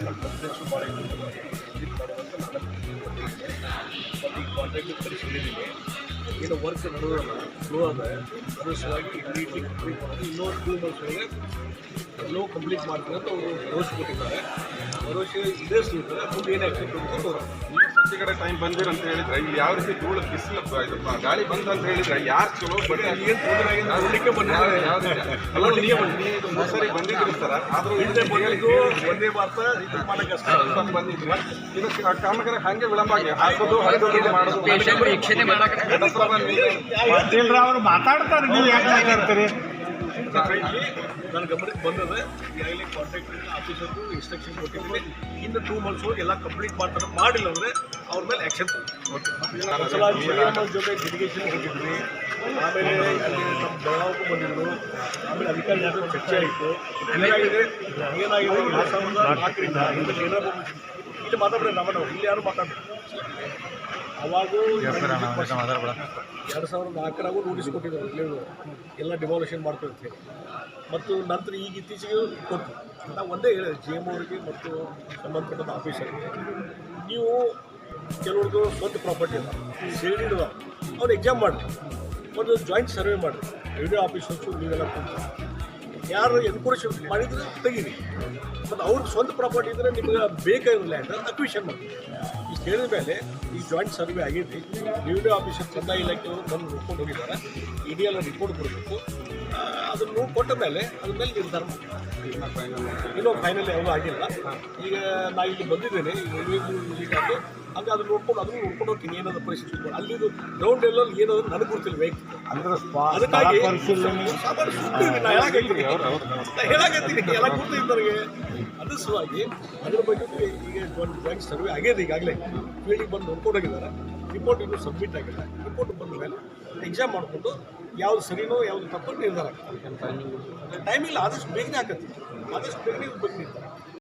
Confidence ಭಾಳ visit ಮಾಡುವಂತ ನಾನು ಮತ್ತು ಈ ಕಾಂಟ್ರಾಕ್ಟ್ ಪರಿಶೀಲಿದ್ದೀನಿ ಏನು ವರ್ಕ್ ನಡೆಯೋದಲ್ಲ ಫ್ಲೋ ಅದ ಅದ್ರ ಸಲುವಾಗಿ ಇಮಿಡಿಯೇಟ್ಲಿ ಕಂಪ್ಲೀಟ್ ಮಾಡೋದು ಇನ್ನೊಂದು ಟೂ ಮಂತ್ಸ್ ಒಳಗೆ ಎಲ್ಲೋ ಕಂಪ್ಲೀಟ್ ಮಾಡ್ತೀವಿ ಅಂತ ಅವರು ಭರವಸೆ ಕೊಟ್ಟಿದ್ದಾರೆ. ಭರವಸೆ ಇದೇ ಸಿಗ್ತಾರೆ ಮುಂದೆ ಏನು ಆ್ಯಕ್ಷನ್ ನೀವು ಸಂಜೆ ಕಡೆ ಟೈಮ್ ಬಂದಿರ ಅಂತ ಹೇಳಿದ್ರೆ ಇಲ್ಲಿ ಯಾವ ರೀತಿ ಧೂಳು ಬಿಸಿಲು ಗಾಳಿ ಬಂದ ಅಂತ ಹೇಳಿದ್ರೆ ಯಾರು ಚಲೋ ಬಟ್ ಏನು ತೊಂದರೆ ಆಗಿದೆ ನೋಡಲಿಕ್ಕೆ ಬಂದಿದ್ದಾರೆ ಅಲ್ಲ ನೀವು ನೀವು ಮೂರು ಸರಿ ಬಂದಿದ್ದೀರಿ? ಸರ್ ಆದ್ರೂ ಹಿಂದೆ ಬಂದಿದ್ದು ಒಂದೇ ಭಾರತ ಇದು ಮಾಡಕ್ಕೆ ಅಷ್ಟೇ. ಬಂದಿದ್ದೀವಿ ಬಂದಿದ್ರಿ ಇದಕ್ಕೆ ಕಾಮಗಾರಿ ಹಂಗೆ ವಿಳಂಬ ಆಗಿ ಹಾಕೋದು ಮಾಡೋದು. ವೀಕ್ಷಣೆ ಅವ್ರು ಮಾತಾಡ್ತಾರೆ. ನೀವು ಯಾಕೆ ಮಾತಾಡ್ತೀರಿ ಇಲ್ಲಿ ನನ್ನ ಗಮನಕ್ಕೆ ಬಂದದ ಈಗಾಗಲೇ ಕಾಂಟ್ರಾಕ್ಟ್ ಆಫೀಸರ್ಗೂ ಇನ್ಸ್ಟ್ರಕ್ಷನ್ ಕೊಟ್ಟಿದ್ದೀನಿ. ಇನ್ನು ಟೂ ಮಂತ್ಸ್ ಒಳಗೆ ಎಲ್ಲ ಕಂಪ್ಲೀಟ್ ಮಾಡ್ತಾರೆ. ಮಾಡಿಲ್ಲ ಅಂದರೆ ಅವ್ರ ಮೇಲೆ ಆ್ಯಕ್ಷನ್ ಜೊತೆ ಡೆಲಿಗೇಷನ್ ಹೋಗಿದ್ವಿ. ಆಮೇಲೆ ನಮ್ಮ ಬೆಳಗಾವಿಗೂ ಬಂದಿದ್ರು. ಆಮೇಲೆ ಅಧಿಕಾರಿ ಚರ್ಚೆ ಆಯಿತು. ಏನಾಗಿದೆ? ಏನಾಗಿದೆ? ನಾಲ್ಕರಿಂದ ಏನಾದ್ರು ಇಲ್ಲಿ ಮಾತಾಡ್ರಿ ನಮ್ಮ ನಾವು ಇಲ್ಲಿ ಯಾರು ಮಾತಾಡ್ತಾರೆ ಅವಾಗೂ ಎರಡು ಸಾವಿರದ ನಾಲ್ಕರಾಗೂ ನೋಟಿಸ್ ಕೊಟ್ಟಿದ್ದಾರೆ ಇಲ್ಲಿ ಎಲ್ಲ ಡಿವಾಲ್ಯೂಷನ್ ಮಾಡ್ತಿರ್ತೀವಿ ಮತ್ತು ನಂತರ ಈಗ ಇತ್ತೀಚೆಗೆ ಕೊಟ್ಟು ನಾವು ಒಂದೇ ಹೇಳಿದೆ ಜಿ ಎಂ ಅವರಿಗೆ ಮತ್ತು ಸಂಬಂಧಪಟ್ಟ ಆಫೀಸರ್ಗೆ ನೀವು ಕೆಲವ್ರದ್ದು ಸ್ವಂತ ಪ್ರಾಪರ್ಟಿ ಅದ ಸೇರಿ ಇಡುವ. ಅವ್ರು ಎಕ್ಸಾಮ್ ಮಾಡಿ ಒಂದು ಜಾಯಿಂಟ್ ಸರ್ವೆ ಮಾಡಿ ರೆವಿನ್ಯೂ ಆಫೀಸರ್ಸು ನೀವೆಲ್ಲ ಕೂತು ಯಾರು ಎನ್ಕೋರೇಷನ್ ಮಾಡಿದ್ರೆ ತೆಗೀರಿ. ಮತ್ತು ಅವ್ರ ಸ್ವಂತ ಪ್ರಾಪರ್ಟಿ ಇದ್ದರೆ ನಿಮ್ಗೆ ಬೇಕಾಗಿರಲ್ಲ ಲ್ಯಾಂಡ್ ಅಕ್ವಿಷನ್ ಮಾಡಿ ಈಗ ಹೇಳಿದ ಮೇಲೆ ಈ ಜಾಯಿಂಟ್ ಸರ್ವೆ ಆಗೈತಿ ರೆವಿನ್ಯೂ ಆಫೀಸರ್ ಕಂದಾಯ ಇಲಾಖೆಯವರು ಬಂದು ನೋಡ್ಕೊಂಡು ಹೋಗಿದ್ದಾರೆ. ಇಡಿಯಲ್ಲ ಎಲ್ಲ ರಿಪೋರ್ಟ್ ಕೊಡಬೇಕು. ಅದನ್ನು ನೋಡಿ ಕೊಟ್ಟ ಮೇಲೆ ಅದ್ರ ಮೇಲೆ ನಿರ್ಧಾರ ಮಾಡಿ ಇನ್ನೂ ಫೈನಲ್ ಯಾವುದೂ ಆಗಿಲ್ಲ. ಈಗ ನಾ ಇಲ್ಲಿ ಬಂದಿದ್ದೇನೆ. ಈಗ ಹಂಗೆ ಅದನ್ನ ನೋಡ್ಕೊಂಡು ಅದನ್ನು ನೋಡ್ಕೊಂಡು ಹೋಗ್ತೀನಿ ಏನಾದ್ರು ಪರಿಸ್ಥಿತಿ ಅಲ್ಲಿದು ಗ್ರೌಂಡ್ ಲೆವೆಲ್ ಏನಾದ್ರು ನನಗೆ ಗೊತ್ತಿಲ್ಲ ವೈಯಕ್ತಿಕ ಅಂದ್ರೆ ಸ್ಪ- ಸ್ಥಳ ಅದಕ್ಕಾಗಿ ಪರಿಶೀಲನೆ ಸಾಮಾನ್ಯ ಸುದ್ದಿ ನಾ ಹೇಳಾಕತ್ತೀನಿ ಹೇಳಾಕತ್ತೀನಿ ಎಲ್ಲ ಗೊತ್ತಿಲ್ಲ ನನಗೆ. ಅದ್ರ ಸಲುವಾಗಿ ಅದ್ರ ಬಗ್ಗೆ ಈಗ ಒಂದು ಸರ್ವೆ ಆಗ್ಯದ ಈಗಾಗಲೇ. ಫೀಲ್ಡಿಗೆ ಬಂದು ನೋಡ್ಕೊಂಡು ಹೋಗಿದ್ದಾರೆ. ರಿಪೋರ್ಟ್ ಇನ್ನೂ ಸಬ್ಮಿಟ್ ಆಗಿದೆ ರಿಪೋರ್ಟ್ ಬಂದ ಮೇಲೆ ಎಕ್ಸಾಮ್ ಮಾಡಿಕೊಂಡು ಯಾವ್ದು ಸರಿನೋ ಯಾವ್ದು ತಪ್ಪು ನಿರ್ಧಾರ ಆಗ್ತದೆ. ಟೈಮಿಲ್ಲ ಆದಷ್ಟು ಬೇಗನೆ ಹಾಕತ್ತೆ. ಆದಷ್ಟು ಬೇಗನೆ ಬಗ್ಗೆ ನಿರ್ಧಾರ